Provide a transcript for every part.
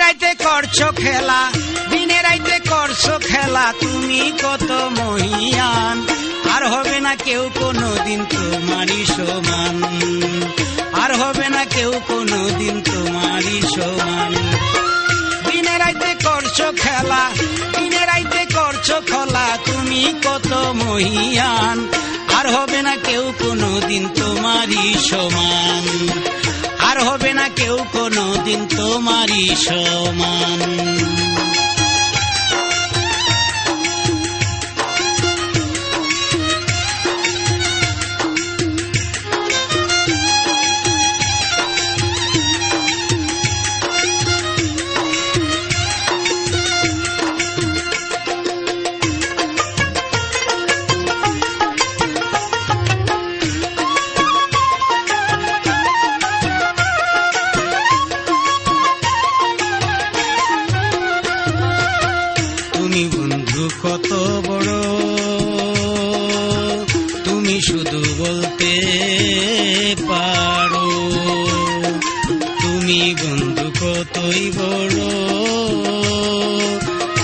রাইতে করছ খেলা, দিনে রাইতে করছ খেলা, তুমি কত মহিয়ান। আর হবে না কেউ কোনো দিন তোমারই সমান। আর হবে না কেউ কোনো দিন তোমারই সমান। দিনে রাইতে করছ খেলা, দিনে রাইতে করছ খেলা, তুমি কত মহিয়ান। আর হবে না কেউ কোনো দিন তোমারই সমান। আর হবে না কেউ কোনো দিন তোমারই সমান। কত বড়। তুমি শুধু বলতে পারো। তুমি বন্ধু কতই বড়।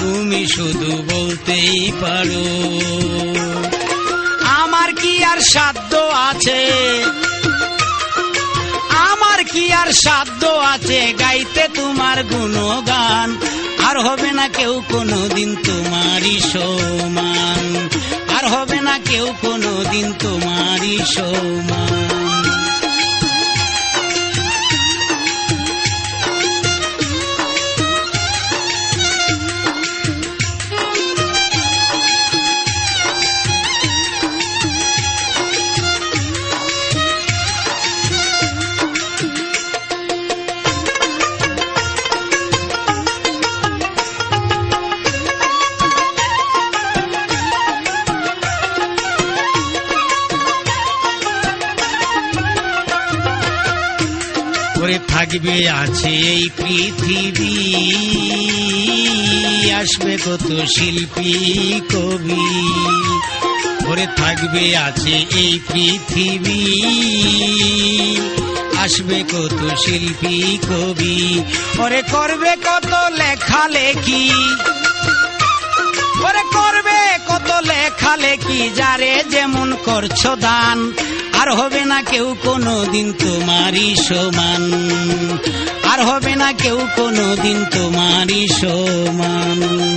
তুমি শুধু বলতেই পারো। আমার কি আর সাধ্য আছে? আমার কি আর সাধ্য আছে? গাইতে তোমার গুণগান। আর হবে না কেউ কোনো দিন তোমারই সমান। আর হবে না কেউ কোনো দিন তোমারই সমান। থাকবে আছে এই পৃথিবী। আসবে কত শিল্পী, কবি। করে থাকবে আছে এই পৃথিবী। আসবে কত শিল্পী, কবি। ওরে করবে কত লেখালেখি ওরে করবে কত লেখালেখি যারে যেমন করছ দান। আর হবে না কেউ কোনো দিন তোমারই সমান। আর হবে না কেউ কোনো দিন তোমারই সমান।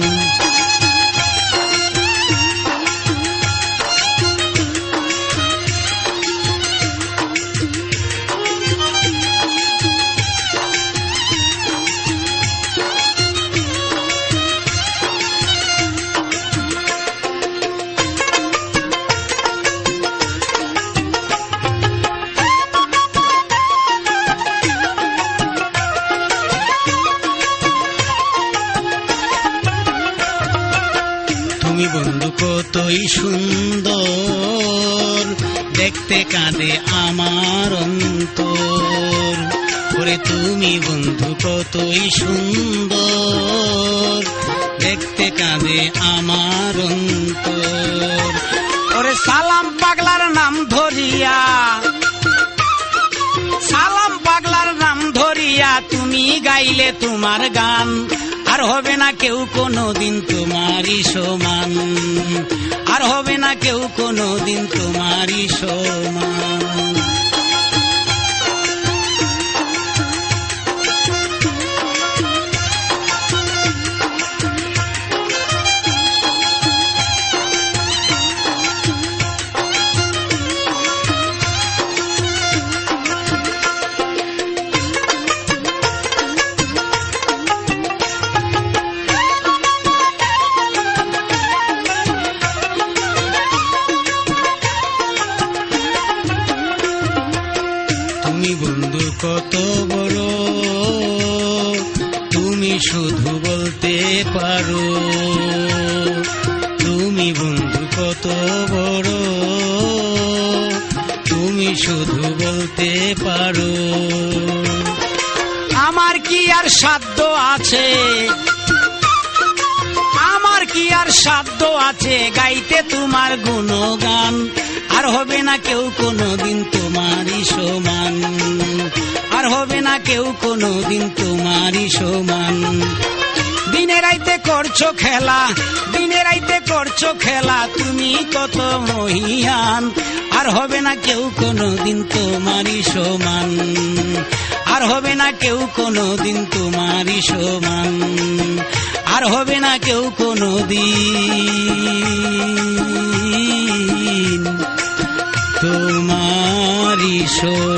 তুমি বন্ধু কতই সুন্দর। দেখতে কাঁদে আমার অন্তর। ওরে তুমি বন্ধু কতই সুন্দর। দেখতে কাঁদে আমার অন্তর। ওরে সালাম পাগলার নাম ধরিয়া, সালাম পাগলার নাম ধরিয়া তুমি গাইলে তোমার গান। আর হবে না কেউ কোনো দিন তোমারই সমান। আর হবে না কেউ কোনো দিন তোমারই সমান। কত বড়, তুমি শুধু বলতে পারো। তুমি বন্ধু কত বড়, তুমি শুধু বলতে পারো। আমার কি আর সাধ্য আছে? আমার কি আর সাধ্য আছে? গাইতে তোমার গুণগান, আর হবে না কেউ কোনো দিন না কেউ কোনো দিন তোমারই সমান। দিনে রাইতে করছ খেলা, দিনে রাইতে করছ খেলা, তুমি কত মহিয়ান। আর হবে না কেউ কোনো দিন তোমারই সমান। আর হবে না কেউ কোনো দিন তোমারই সমান। আর হবে না কেউ কোনো দিন তোমারই সমান।